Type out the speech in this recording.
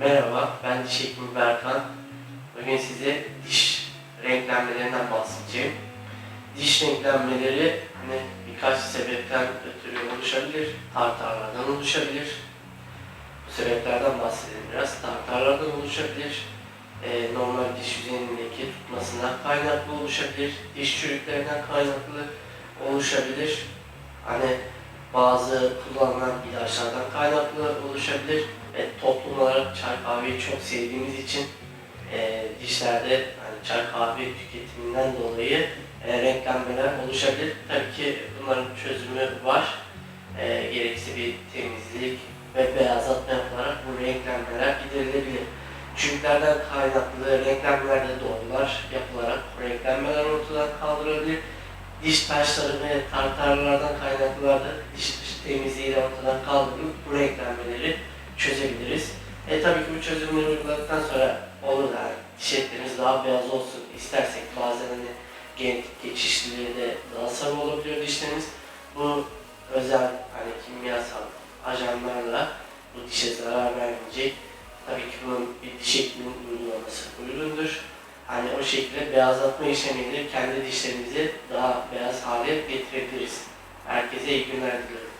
Merhaba, ben diş hekimi Berkan. Bugün size diş renklenmelerinden bahsedeceğim. Diş renklenmeleri hani birkaç sebepten ötürü oluşabilir, tartarlardan oluşabilir. Bu sebeplerden bahsedelim biraz. Tartarlardan oluşabilir, Ee, normal diş yüzeyindeki tutmasından kaynaklı oluşabilir, diş çürüklerinden kaynaklı oluşabilir. Hani bazı kullanılan ilaçlardan kaynaklı oluşabilir. Ve toplum olarak çay kahveyi çok sevdiğimiz için e, dişlerde hani çay kahve tüketiminden dolayı e, renklenmeler oluşabilir. Tabii ki bunların çözümü var. E, gerekse bir temizlik ve beyazlatma yapılarak bu renklenmeler giderilebilir. Çürüklerden kaynaklı renklenmelerde doğrular yapılarak renklenmeler ortadan kaldırılabilir. Diş taşları ve tartarlardan kaynaklılarda diş dışı temizliğiyle ortadan kaldırılıp bu renklenmeleri çözebiliriz. E tabii ki bu çözümleri uyguladıktan sonra olur da yani diş etlerimiz daha beyaz olsun istersek bazen hani genetik geçişliliği de daha sarı olabiliyor dişlerimiz. Bu özel hani kimyasal ajanlarla bu dişe zarar vermeyecek. Tabii ki bunun bir diş hekiminin uygulaması uygundur. O şekilde beyazlatma işlemiyle kendi dişlerimizi daha beyaz hale getirebiliriz. Herkese iyi günler dilerim.